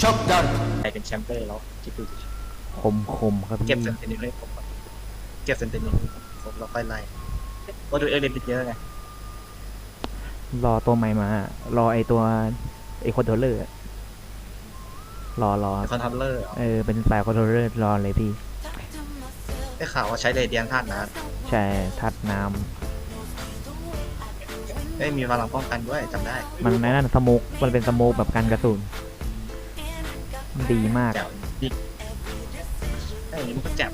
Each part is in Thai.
ช็อกดันใครเป็นแชมเปอร์แล้วคิดดูสิคมคมครับเก็บพี่เซนติเนลให้ผมก่อนเก็บเซนติเนลให้ผมแล้วค่อยไล่ว่าดูเอเลนเยอะไงรอตัวใหม่มา รอไอตัวไอคอนโทรลเลอร์อะรอรอคอนทัลเลอร์เออเป็นสายคอนโทรลเลอร์รอเลยพี่ได้ข่าวว่าใช้เรเดียนธาตุนะใช่ทัดน้ ได้มีพลังป้องกันด้วยจำได้ำมันในนั่นสโมกมันเป็นสโมกแบบกันกระสุนดีมาก แจ๋วดิไอ้ยมันก็แจ๋ว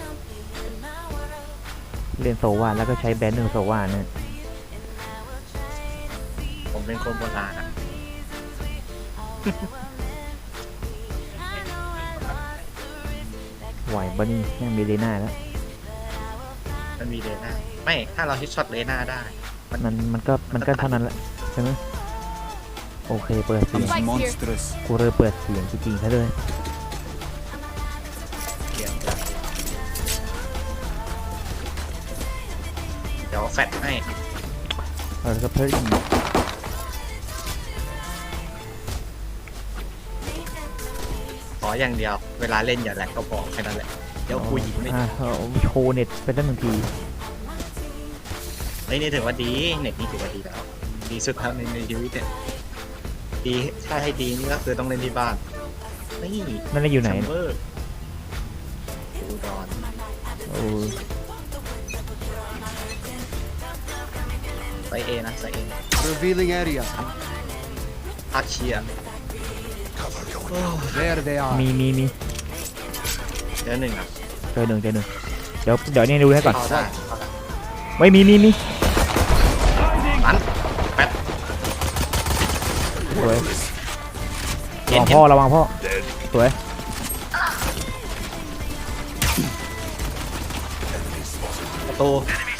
เล่นโซวาแล้วก็ใช้แบนหนึ่งโซวาเนี่ยผมเป็นคนโบราณอะไหวบะนี่ยังมีเลน่าแล้ว มันมีเลน่าไม่ถ้าเราฮิตช็อตเลน่าได้ มันมันก็มันก็เท่านั้นแหละใช่ไหมโอเคเปิดเสียงมอนสเตอร์สกูเริ่มเปิดเสียงจริงๆซะด้วยเกี่ยวกับเดี๋ยวแฟตให้เออแล้วก็เพิ่มขออย่างเดียว เวลาเล่นอย่าแหลกก็พอแค่นั้นแหละ เดี๋ยวคุยไม่อ่าเอาโชว์เน็ตไปตั้งหนึ่งทีเฮ้ยนี่ถือว่าดีเน็ตนี่ถือว่าดีแล้วดีสุดแล้วในในชีวิตเนี่ยดีถ้าให้ดีนี่ก็คือต้องเล่นที่บ้านนี่นั่นน่ะอยู่ไหน แชมเบอร์อุดรโอ้ยไซเอนะไซเอ revealing area พักเชียร์ there they are มีมีมีเดี๋ยวหนึ่งอะเจอหนึ่งเจอหนึ่งเดี๋ยวเดี๋ยวนี่ดูให้ก่อน เข้าได้เข้าได้ ไม่มีมีมี สวยเห็ระนวังเห็พ่อนระวังพ่อสวยประตู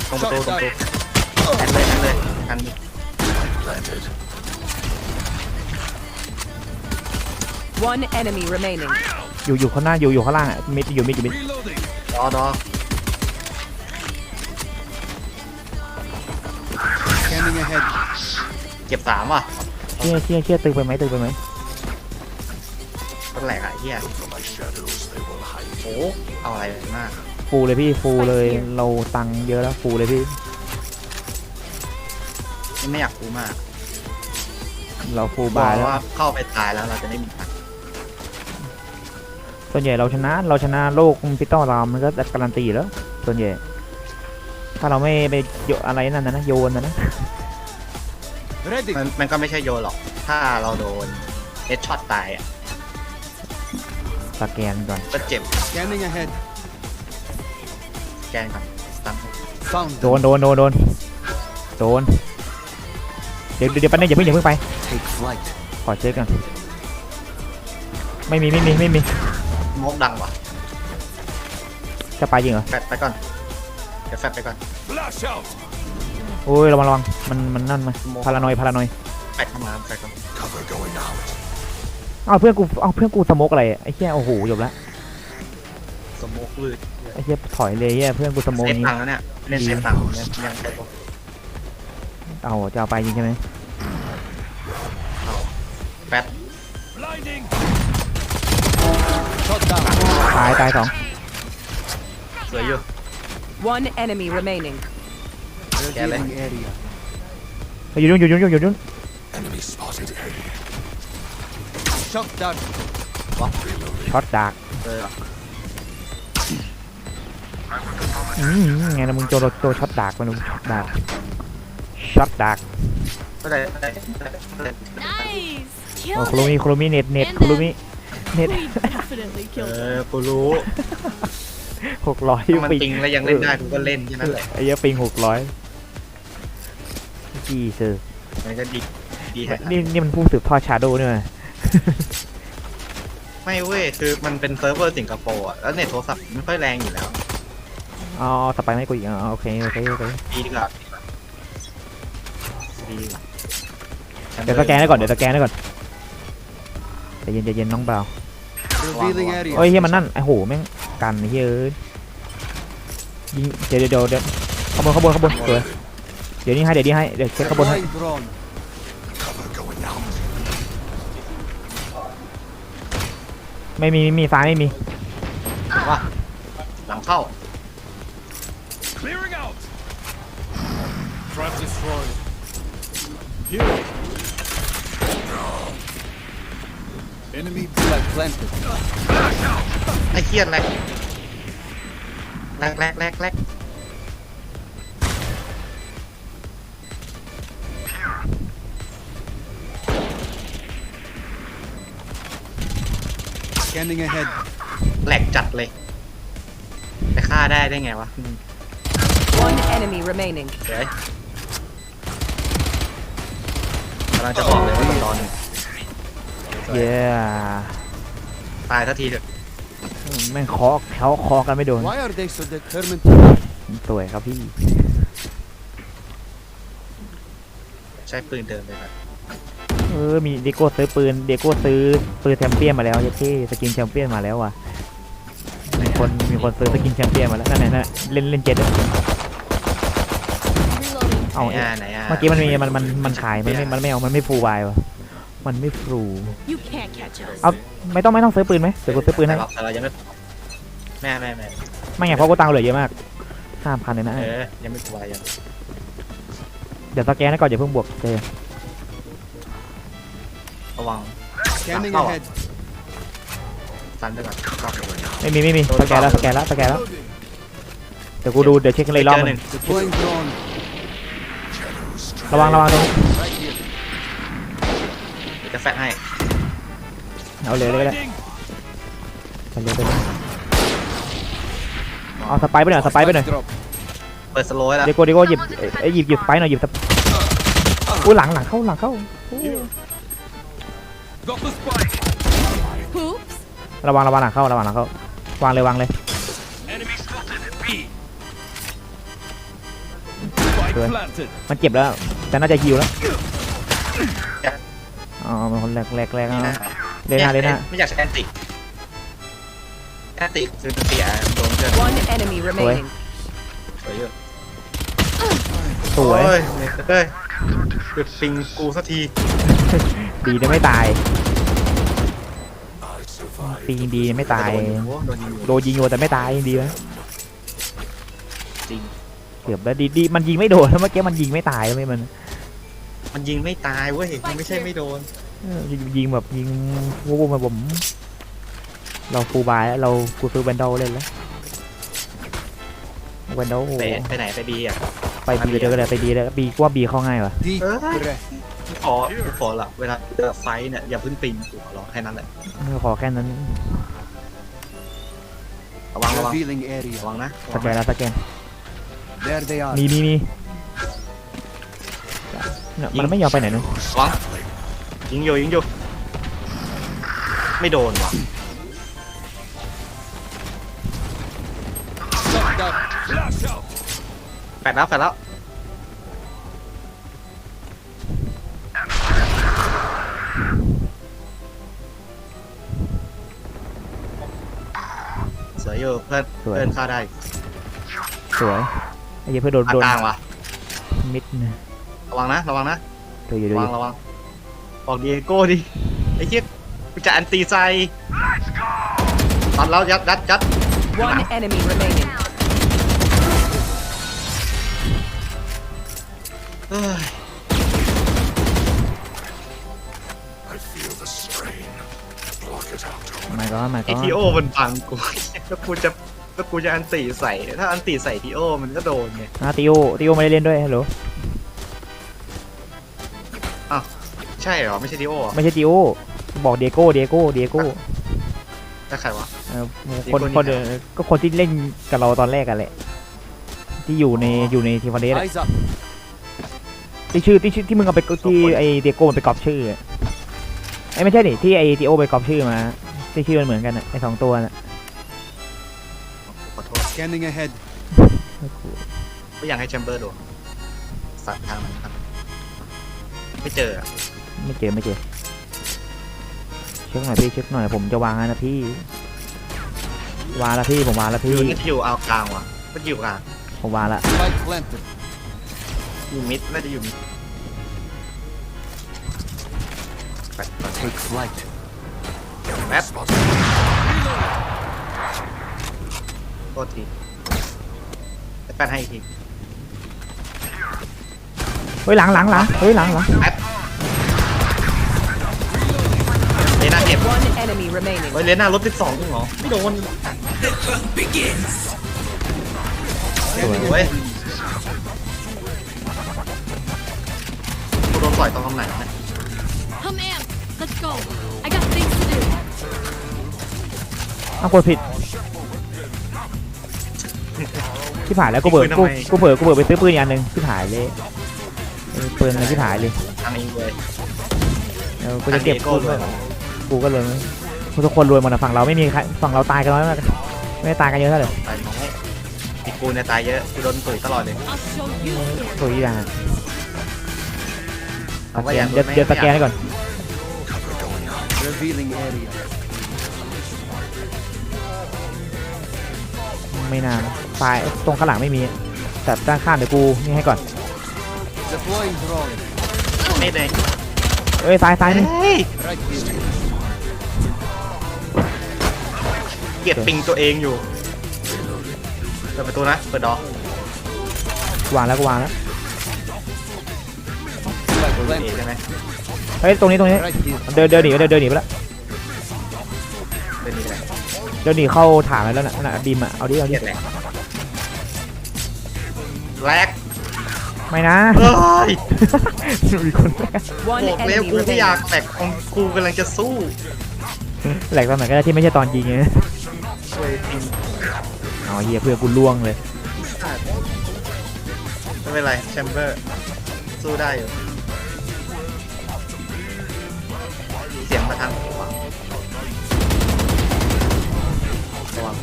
ตรงประตูตรงประตูแอนเลยแอนเลยอันนี้ One enemy remaining. อยู่อยู่ข้างหน้าอยู่อยู่ข้างล่างอะมิดอยู่มิดอยู่มิดรอรอ scanning ahead เก็บสามว่ะ เชี่ยเชี่ยเชี่ยตึงไปไหมตึงไปไหมต้นแหลกอะไอ้เหี้ยโอ้เอาอะไรมากฟูลเลยพี่ฟูลเลยเราตังค์เยอะแล้วฟูลเลยพี่นี่ ไม่อยากรู้มากเราฟูลบบาอกร์แล้วว่าเข้าไปตายแล้วเราจะได้มีตังค์ส่วนใหญ่เราชนะเราชนะโลกพิต้อรามมันก็การันตีอยู่แล้ว ส่วนใหญ่ ถ้าเราไม่ไปโยอะไรนั่นนะนะโยนนะนะ ready มันมันก็ไม่ใช่โยนหรอก ถ้าเราโดนเฮดช็อตตายอะสแกนก่อน ก็เจ็บ scanning ahead แกนก่อนสตัน found โดนโดนโดนโดนโดนเดี๋ยวเดี๋ยวแป๊บนึงอย่าเพิ่งอย่าเพิ่งไป take flight ขอเช็คก่อนไม่มีไม่มีไม่มีมกดังว่ะจะไปจริงเหรอแฟดไปก่อน เดี๋ยวแฟดไปก่อน โอ้ยระวังระวังมันมันนั่นมาพารานอยพารานอยแฟดเข้ามาแฟดเข้ามาเอาเพื่อนกูเอาเพื่อนกูสโมกอะไรไอ้เหี้ยโอ้โหจบละสโมกวืดไอ้เหี้ยถอยเลยเหี้ยเพื่อนกูสโมกเซฟนี้ตังค์แล้วเนี่ยเล่นเซฟตังค์เนี่ยยังใช้ตัวเอาจะเอาไปจริงใช่ไหมแฟด shot down ตายตายสองสวยอยู่ One enemy remaining. Revealing area เฮ้ยอยู่นู่นอยู่นู่นอยู่นู่น shot down ช็อตดากเอออืมไงนะมึงโจโจช็อตดากมาดูช็อตดากช็อตดากก็ได้ได้ได้ Nice โอ้ kill คุรุมิคุรุมิเน็ตเน็ตคุรุมิเน็ต definitely เออกูรู้หกร้อยถ้ามันปิงติงแล้วยังเล่นได้กูก็เล่นแค่นั้นแหละไอ้เหี้ยปิงหกร้อย จีเซอร์มันก็ดีดีแฮะนี่นี่มันผู้สืบทอดชาโดว์เนี่ยว่ะไม่เว้ยคือมันเป็นเซิร์ฟเวอร์สิงคโปร์อะแล้วเน็ตโทรศัพท์ไม่ค่อยแรงอยู่แล้วอ๋อต่อไปไม่กูอีกอ๋อโอเคโอเคโอเคดีดีกว่าดีกว่าเดี๋ยวสแกนได้ก่อนเดี๋ยวสแกนได้ก่อนใจเย็นใจเย็นน้องเบา revealing area เอ้ยเฮียมันนั่นไอ้โหแม่งกันไอ้เฮียเอ้ยยิงเดี๋ยวเดี๋ยวเดี๋ยวเดี๋ยวขบวนขบวนขบวนสวย เดี๋ยวนี้ให้เดี๋ยวนี้ให้เดี๋ยวเช็คข้างบนให้ Deploying drone. ไม่มีไม่มีซ้ายไม่มีว่าหลังเข้า Clearing out. Trap destroyed. Here. Enemy Flag planted. ไอ้เครียดแรกแรกแรกแรก Scanning ahead. แหลกจัดเลยไปฆ่าได้ได้ไงวะอืม One enemy remaining. เดี๋ยวกำลังจะบอกเลยว่าต้องรอหนึ่งเย้ตายทันทีเถอะแม่งเคาะเขาเคาะกันไม่โดน Why are they so determined? สวยครับพี่ ใช้ปืนเดินเลยครับ เออ มีเดโก้ซื้อปืน เดโก้ซื้อปืนแชมเปี้ยนมาแล้วเจ๊ที่สกินแชมเปี้ยนมาแล้วว่ะ มีคน มีคนซื้อสกินแชมเปี้ยนมาแล้วนั่นไหนนะเล่นเล่นเจ็ดด้วย Reloading. เอาไหนอะไหนอะเมื่อกี้มันมีมันมันมันขายมันไม่มันไม่เอา มันไม่ฟูลวายวะมันไม่ฟูล You can't catch us. เอาไม่ต้องไม่ต้องซื้อปืนไหมเดี๋ยวกูซื้อปืนให้แต่เราแต่เรายังไม่แม่แม่แม่ไม่ไงเพราะกูตังค์เหลือเยอะมากห้าพันเลยนะเออยังไม่กลัวยังเดี๋ยวสแกนให้ก่อนอย่าเพิ่งบวกเจ ระวัง Scanning Power. ahead. ฟันไปก่อนรอบเดียวไม่มีไม่มีสแกนแล้วสแกนแล้วสแกนแล้วเดี๋ยวกูดูเดี๋ยวเช็คเลยรอบเจอหหนึ่นึ่งง Deploying drone. ระวังระวังตรงนี้ Right here. เดี๋ยวจะแฟดให้เอาเลยเลยก็ได้ Blinding. ไปเลยไปเลยเอาสไปร์ไปหน่อยสไปร์ไปหน่อย Drop. เปิดสโลว์ให้แล้วเดโก้เดโก้หยิบเอ้ยหยิบหยิบสไปร์หน่อยหยิบสไปอู้หลังหลังเข้าหลังเข้า Got the spike. Oops. ระวังระวังหลังเข้าระวังหลังเข้าวางเลยวางเลย Enemy spotted. B. Spike Good. planted. มันเจ็บแล้ว แต่น่าจะฮิวแล้วอ๋อมันคนแรกแรกแรกนี่เอานะเลยหน้าเลยหน้าไม่อยากใช้แอนติแอนติคือเสียโดนเกิน One enemy remaining. สวยเยอะสวย โอ้ยเฮ้ยหยุดปิงกูสักที ดีนะไม่ตายปีนดีไม่ตาย โดนยิงอยู่โยแต่ไม่ตายดีนะจริงเกือบแล้วดีดีมันยิงไม่โดนแล้วเมื่อกี้มันยิงไม่ตายแล้วไม่มันมันยิงไม่ตายเว้ยมันไม่ใช่ไม่โดนเออยิงแบบยิงวูบมาผมเราฟูลบายแล้วเรากูซื้อแวนดอลเล่นแล้วแวนดอลไปไปไหนไปบีอะไปบีเดียวก็ได้ไปบีเลยบีว่าบีเข้าง่ายว่ะ ขอขอละเวลาจะไฟท์เนี่ยอย่าเพึ่งปิงกูขอร้องแค่นั้นแหละเออขอแค่นั้นระวังระวัง Revealing ระ area. วังนะสแกนแล้วสแกน There they are. มีมีมีเนี่ยมันไม่ยอมไปไหนเนอะระวังยิงอยู่ยิงอยู่ไม่โดนว่ะ Shot down. Flash out. แปดแล้วแปดแล้ว อยู่เพื่อนสวย เพื่อนฆ่าได้สวยไอ้เหี้ยเพื่อโดนอาโดนกลางว่ะมิดนะระวังนะระวังนะเดี๋ยวอยู่ระเดี๋ยววัองยู่ระวังบอกดีเอโก้ดิไอ้เหี้ยกูจะอันตีใจตัดแล้วยัดยัดยัด One enemy remaining. เอ้ยไม่ก็ไม่ไอก็ทีโอมันพังกู แล้วกูจะแล้วกูจะอันตีใส่ ถ้าอันตีใส่ทีโอมันก็โดนไงอะติโอติโอไม่ได้เล่นด้วยฮัลโหลใช่เหรอ ไม่ใช่ทีโอเหรอไม่ใช่ติโอบอกเดโก้เดโก้เดโก้ถ้าใครวะ เออคน Diego นี่คนใครเออก็คนที่เล่นกับเราตอนแรกกันแหละ ที่อยู่ในอยู่ในทีมฟันเดส Eyes up. ที่ชื่อที่ชื่อที่มึงเอาไปที่ไอเดโก้มันไปกรอบชื่ออะไอยไม่ใช่ดิที่ไอติโอไปกรอบชื่อมาที่ชื่อมันเหมือนกันอะไอสองตัวน่ะ ขอโทษ Scanning ahead. ไม่อยากให้แชมเบอร์โดนสัตว์ทางมันครับ ไม่เจออะไม่เจอไม่เจอเช็คหน่อยพี่เช็คหน่อยผมจะวางแล้วนะพี่ วางแล้วพี่ผมวางแล้วอยู่พี่นี่จะอยู่เอากลางวะมันอยู่กลางผมวางละ Spike planted. อยู่มิดน่าจะอยู่มิดไป Take flight. แป๊บโท ษทีแป๊บให้อีกทีเฮ้ยหลังหลังหลังเฮ้ยหลังหลังแป๊บเลน่าเก็บ One enemy remaining. เฮ้ยเลน่าลบสิบสองจริงเหรอ ไม่โดน Scanning Wait. ahead. กูโดนปล่อยตรงไหนนะ Come in. Let's go. I got things to do. อ้าวกดผิด ที่ผ่านแล้วกูเบิกกูกูเบิกกูเบิกไปซื้อปืนอีกอันหนึ่งที่ผ่ายเลยเออปืนอะไรที่ผ่ายเลยทางนี้เลยเออกูจะเก็บอันนี้ก็กูรวยกูก็เลยทุกคนรวยหมดนะฝั่งเราไม่มีใครฝั่งเราตายกันน้อยมากไม่ได้ตายกันเยอะเท่าไหร่ตายน้อยอีกกูเนี่ยตายเยอะกูโดนตุ๋ยตลอดเลย I'll show you. ตัวอีด่าเอาสไว้แกอนย่างเดี๋ยวไม่เดี๋ยวสแกนให้ก่อน ไม่นานตายตรงข้างหลังไม่มี แต่ด้านข้างเดี๋ยวกูนี่ให้ก่อน Deploying drone. ไม่เลยเอ้ยซ้ายซ้ายนี่เฮ้ย Right here. เกลียดปิงตัวเองอยู่เปิดประตูนะเปิดดอกวางแล้วกูวางแล้ว Flag เอ planted. ใช่ไหมเฮ้ยตรงนี้ตรงนี้ Right here. เดินเดินหนีเดินเดินหนีไปแล้วเป็นนี่แหละ เดินหนีเข้าฐานแล้วน่ะน่ะดิมอะเอาดิเอาเกดิลียดแหละแลกไม่นะ เฮ้ยมีคนแ One บอกแล้ว enemy กูไม่อยาก remaining. แตกของกูกำลังจะสู้หลกตอนไหนก็ได้ที่ไม่ใช่ตอนยิงไงช่วยปิงเอาเฮียเพื่อนกูล่วงเลย ไม่เป็นไรแชมเบอร์ สู้ได้อยู่ เสียงมาทาง ระวัง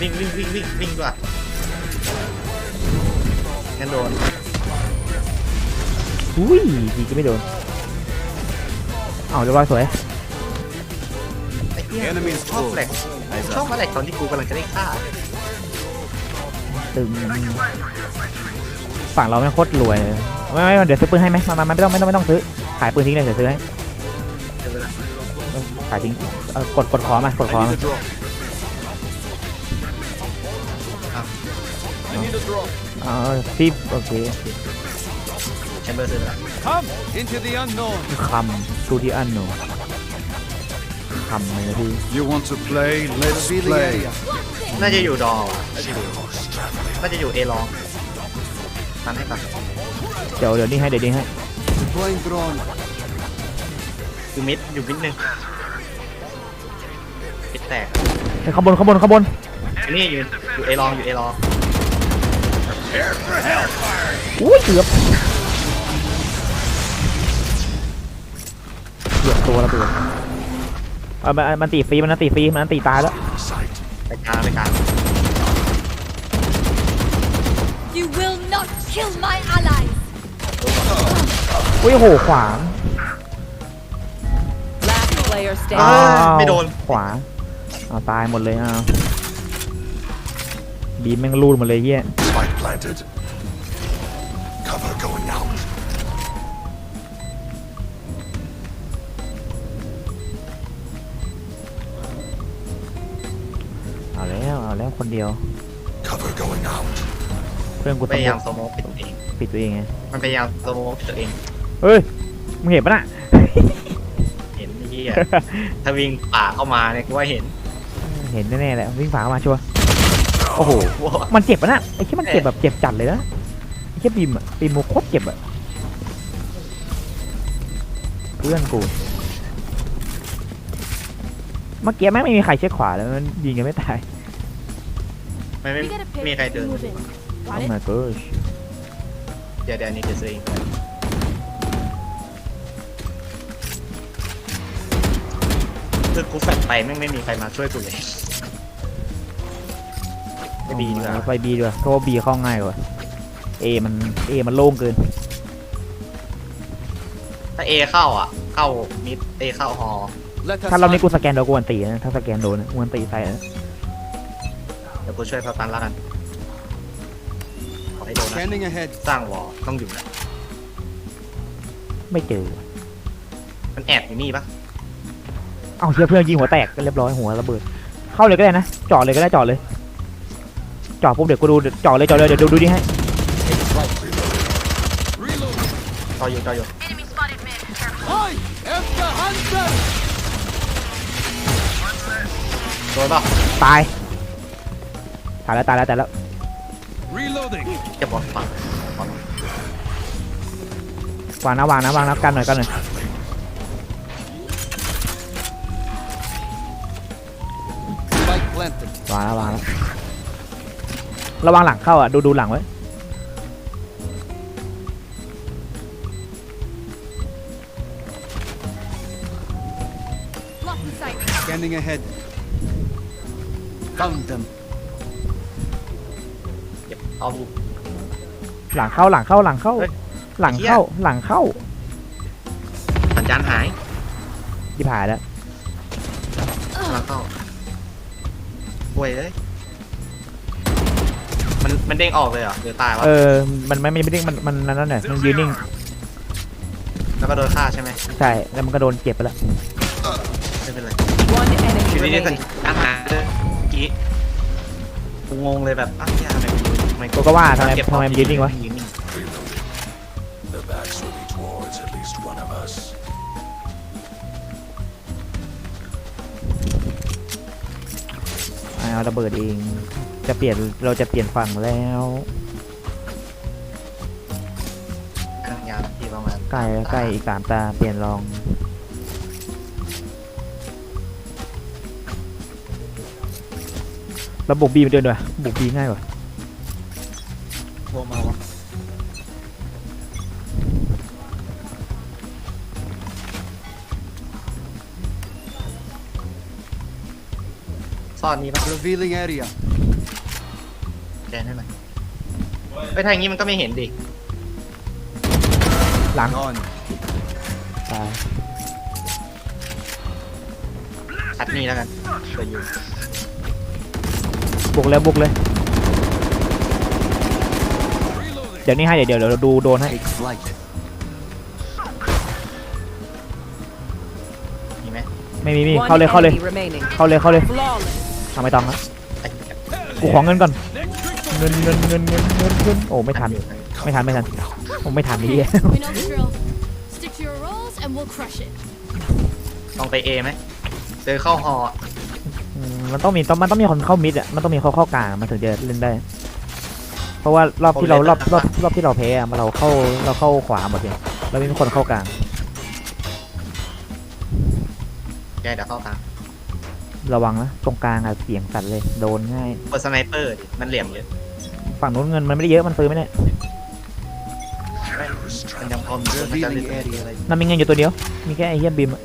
วิ่งวิ่งวิ่งวิ่งวิ่งด้วยงั้นโดนอุ้ยยิงก็ไม่โดนเอาเรียบร้อยสวยไอ้เหี้ย Enemy is ชอบ full. แหลกชอบมาแหลกตอนที่กูกำลังจะได้ฆ่าตึงฝั่งเราไม่งโคตรรวยเลยไม่ไม่เดี๋ยวซื้อปืนให้ไหมมามามาไม่ต้องไม่ต้องไม่ต้องซื้อขายปืนทิ้งเลยเดี๋ยวซื้อให้เดี๋ยวเวลา ขายทิ้งเออกดกดขอมากดขอ I มา need a drone. I need a drone. อ๋อซีบโอเคแชมเบอร์ซื้อแล้ว Come into the unknown. คำตูดิอันโนคำเลยนะพี่ You want to play? Let's Revealing play. area. น่าจะอยู่ดอว่ะน่าจะอยู่น่าจะอยู่เอลองตันให้ก่อนเดี๋ยวเดี๋ยวนี่ให้เดี๋ยวนี่ให้ Deploying drone. อยู่มิดอยู่มิดหนึ่ง มิดแตกเฮ้ยข้างบนข้างบนข้างบนอันนี้อยู่อยู่เอลองอยู่เอลองอุ้ยเกือบเกือบตัวระเบิดเออมันมันตีฟรีมันตีฟรีมันตีตายแล้วไปกลางไปกลาง You will not kill my allies. อุ้ยโหขวาง Last player อ้า standing. วไม่โดน ขวา เอาตายหมดเลยอ้าวบีมแม่งรูดหมดเลยเฮีย Spike planted. Cover going out. เอาแล้วเอาแล้วคนเดียว Cover going out. เพื่อนกูพต้องยายามสโมกปิดตัวเอง ปิดตัวเองไงมันพยายามสโมกปิดตัวเอง เฮ้ยมึงเห็นปะน่ะเห็นไอ้เหี้ย ถ้าวิ่งป่าเข้ามาเนี่ยกูว่าเห็น เห็นแน่ๆแหละวิ่งฝาเข้ามาชัวร์โอ้โหว้ามันเจ็บปะน่ะไอ้ที่มันเจ็บแบบเจ็บจัดเลยนะไอ้ที่บีมอะบีมโมโคตรเจ็บอะเพื่อนกูเมื่อกี้แม่งไม่มีใครเช็คขวาแล้วมันยิงกันไม่ตายไม่ไม่ We gotta pick. มีใครเดิน Move in. โอ้ Got it? my gosh เดี๋ยวเดี๋ยวอันนี้จะซื้อเอง คือกูแฟดไปแม่งไม่มีใครมาช่วยกูเลยไม่ดีดีกว่าเอาไปบีดีกว่าเพราะว่าบีเข้าง่ายกว่าเอมันเอมันโล่งเกินถ้าเอเข้าอะ เข้ามิดเอเข้าฮอ Let us ถ้าเรานี้ hunt. กูสแกนโดนกูอันตีนะถ้าสแกนโดนนะกูอันตีใส่นะเดี๋ยวกูช่วยเขาตันแล้วกันให้โดนนะ Scanning ahead. สร้างวอลต้องอยู่นะไม่เจอมันแอบอยู่นี่ปะ เอ้าเชื่อเพื่อนยิงหัวแตกก็เรียบร้อยหัวระเบิด เข้าเลยก็ได้นะจอดเลยก็ได้จอดเลยจอดปุ๊บเดี๋ยวกูดูจอดเลยจอดเลยเดี๋ยวดูดูดิให้จออยู่จออยู่ I am the hunter. โดนเปล่าตายตายแล้วตายแล้วตายแล้ว Reloading. เก็บบอลฝั่งบอลวางนะวางนะวางนะกันหน่อยกันหน่อย วางแล้ววางแล้วระวังหลังเข้าอะ ดูดูหลังไว้ Lock in sight. Scanning ahead. Found them. เก็บเอาดูหลังเข้าหลังเข้าหลังเข้า เฮ้ย หลังเข้าหลังเข้าสัญญาณหายที่ผ่านแล้วแล้วก็ ป่วยเลยมันมันเด้งออกเลยเหรอเดี๋ยวตายวะเออ มันไม่ไม่ไม่ได้มันมันนั่นน่ะมันยืนนิ่ง แล้วก็โดนฆ่าใช่ไหมใช่ แล้วมันก็โดนเก็บไปแล้ว ไม่เป็นไร One อยู่ enemy ดีๆสัญ remaining. ญาณหายเลยเมื่อกี้กูงงเลยแบบอ้าวเนี่ยทำไมทำไมกูก็ว่าทำไมเก็บทำไมมันยืนนิ่งวะยื ระเบิดเอง จะเปลี่ยนเราจะเปลี่ยนฝั่งแล้วข้างยาวที่ประมาณใกล้ใกล้อีกสามตาเปลี่ยนรอง ระบบบีมันเดินด้วยบุกบีง่ายกว่า อนนี้ปะ Revealing area. แกนให้หน่อยไปทางอย่างนี้มันก็ไม่เห็นดิ หลัง On. ตายชัดนี่แล้วกันเปิดอยู่บุกเลยบุกเลย เดี๋ยวนี้ให้เดี๋ยวเดี๋ยวเดี๋ยวเราดูโดนให้ Take flight. มีไหม ไม่มีมี One เข้าเลยเข้าเลย enemy remaining. เข้าเลยเข้าเลย Flawless. ทำไม่ต้องนะไอ้กูขอเงินก่อนเงินเงินเงินเงินเงินเงินโอ้ไม่ทันไม่ทันไม่ทันผมไม่ทันนี่ We know the drill. Stick to your roles and we'll crush it. ต้องไปเอไหมเจอเข้าฮออะอืมมันต้องมีต้องมันต้องมีคนเข้ามิดอะมันต้องมีเขาเข้ากลางมันถึงจะเล่นได้ เพราะว่ารอบที่เรารอบรอบรอบที่เราแพ้อะมันเราเข้าเราเข้าขวาหมดเลยเราไม่มีคนเข้ากลางแกเดี๋ยวเข้ากลาง ระวังนะตรงกลางอะเสียงสั่นเลย โดนง่ายเปิดสไนเปอร์ดิมันเหลี่ยมเยอะฝั่งนู้นเงินมันไม่ได้เยอะมันซื้อไม่ได้มันยังพอมีคนมันจะเล่น Revealing area. อะไรนั่นมีเงินอยู่ตัวเดียว มีแค่ไอ้เฮียบิมอะ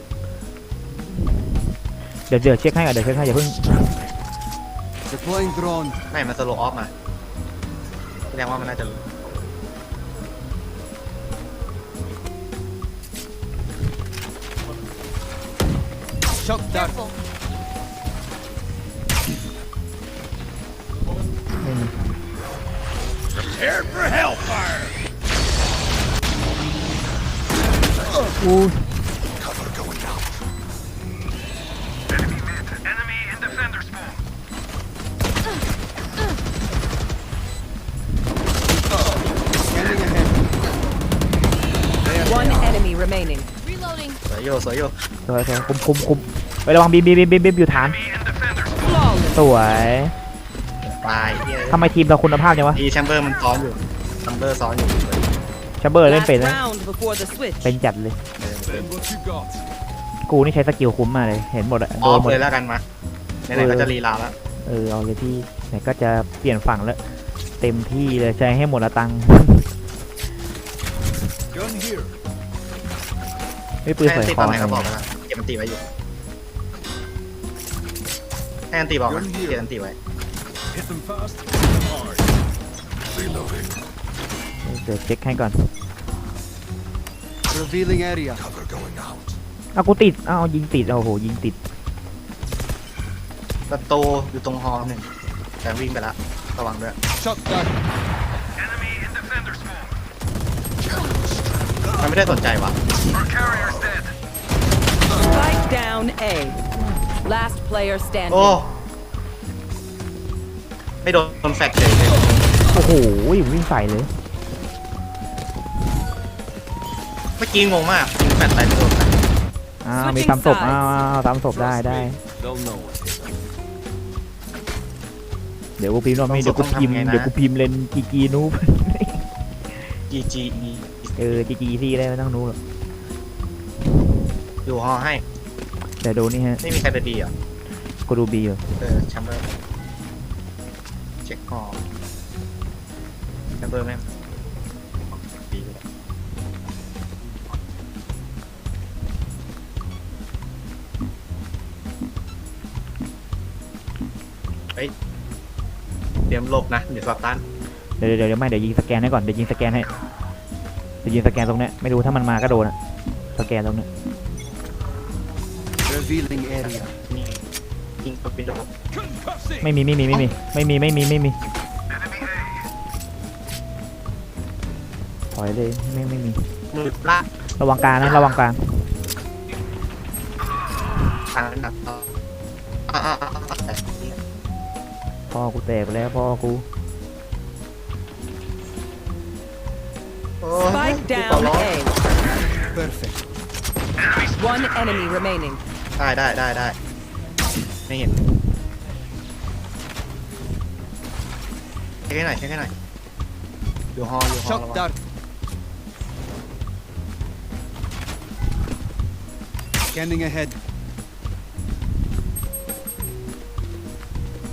เดี๋ยวเดี๋ยวเช็คให้ก่อนเดี๋ยวเช็คให้อย่าเพิ่ง Deploying drone. ไม่มันสโลออฟมาแสดงว่ามันน่าจะรู้ Shock dart. Careful. ไม่ Prepared for hellfire. อู้ Cover going out. Scanning ahead. One enemy remaining. Reloading. สวยโยสวยโย สวยสวยคุมคุมคุมไประวังบีมบีมบีมบีมบีมอยู่ฐาน Flawless. สวย ตายเหี้ยทำไมทีมเราคุณภาพจังวะดีแชมเบอร์มันซ้อนอยู่แชมเบอร์ซ้อนอยู่แชมเบอร์เล่น Last เป็นนะ round before the switch. เป็นจัดเลยเออ Send what you got. กูนี่ใช้สกิลคุ้มมากเลย เห็นหมดอะอโดอนฟหมดเลยแล้วกันมาไหนๆก็จะรีลาแล้วเออเอาเลยพี่ไหนก็จะเปลี่ยนฝั่งแล้ว เต็มที่เลยใช้ให้หมดละตังค์ Gun here. ไม่ปืนให้ใส่อันตีคตออนไหนก็บอกไงแล้วเก็บอันตีไว้อยู่ให้อันตีบอกนะเก็บอันตีไว้ Hit them fast, hard. Reloading. เดี๋ยวเช็คให้ก่อน Revealing area. Cover going out. เอากูติดเอายิงติดเอาโหยิงติดประตูอยู่ตรงฮอลล์หนึ่งแต่วิ่งไปละระวังด้วย Shot down. มันไม่ได้สนใจวะ Spike down A. Last player standing. โอ้ ไม่โดนโดนแฟดเฉยเลยโอ้โหวิ่งใส่เลย เมื่อกี้งงมากยิงแฟดไปไม่โดนแฟดอ้าว Switching มีตามศพ sides อ้าวอ้าวตามศพได้ได้ They'll know it. เดี๋ยวกูพิมพ์ว่ามีเดี๋ยวกูพิมพ์เดี๋ยวกูพิมพ์เลนจีจีนูบ จีจีเออจีจีซีได้ไม่ต้องนูบหรอกอยู่ฮอให้ แต่ดูนี่ฮะ ไม่มีใครไปดีเหรอะกูดูบีอยู่เออแชมเบอร์ เช็คฮอแชมเบอร์แม่งดีเลยเฮ้ย เตรียมหลบนะ เดี๋ยวสตันเดี๋ยวเดี๋ยวเดี๋ยวไม่เดี๋ยวยิงสแกนให้ก่อนเดี๋ยวยิงสแกนให้เดี๋ยวยิงสแกนตรงเนี้ยไม่รู้ถ้ามันมาก็โดนอะสแกนตรงเนี้ย Revealing area. นี่ยิงตัวปิโด Concussing. ไม่มีไม่มีไม่มีไม่มีไม่มีไม่มีถอยเลยไม่ไม่มีมือละระวังกลางนะระวังกลางทางหนักต่ออ่าอ่าอ่าอ่าแต่พ่อกูแตกไปแล้วพ่อกูโอ้ Spike ขอ down ร้อง A. Perfect. One enemy remaining. ได้ได้ได้ได้ ไม่เห็นเช็คให้หน่อยเช็คให้หน่อยอยู่ฮออยู่ฮอ Shock ระวัง dart. Scanning ahead.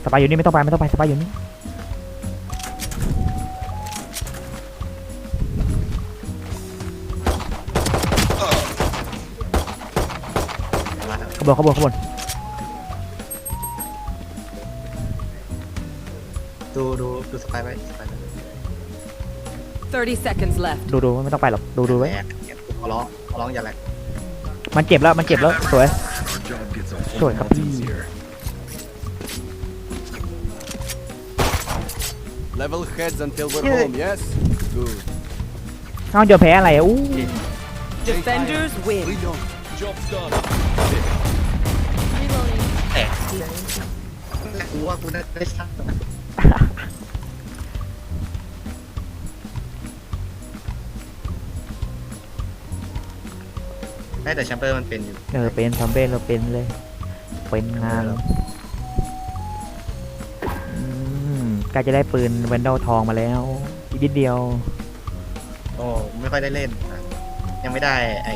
สปายอยู่นี่ไม่ต้องไปไม่ต้องไปสปายอยู่นี่มาแล้วขบวนขบวนขบวน ไปไว้สไปไว้30 seconds left. ดูดูไม่ต้องไปหรอกดูดูไว้แหลกขอร้องขอร้องอย่าแหลกมันเจ็บแล้วมันเจ็บแล้วสวย Our job gets a whole Sure, lot copy. easier. Level heads until we're home, yes? Good. เอ้าจะแพ้อะไรอะอู้ Defenders win. We don't. Job done. แต่กูว่ากูได้ได้สัก ได้แต่แชมเปอร์มันเป็นอยู่เออเป็นซัมเบ้เราเป็นเลย เป็นงานอืมใกล้จะได้ปืนเวนดอลทองมาแล้ว อีกนิดเดียว โอ้ไม่ค่อยได้เล่นยังไม่ได้ไอ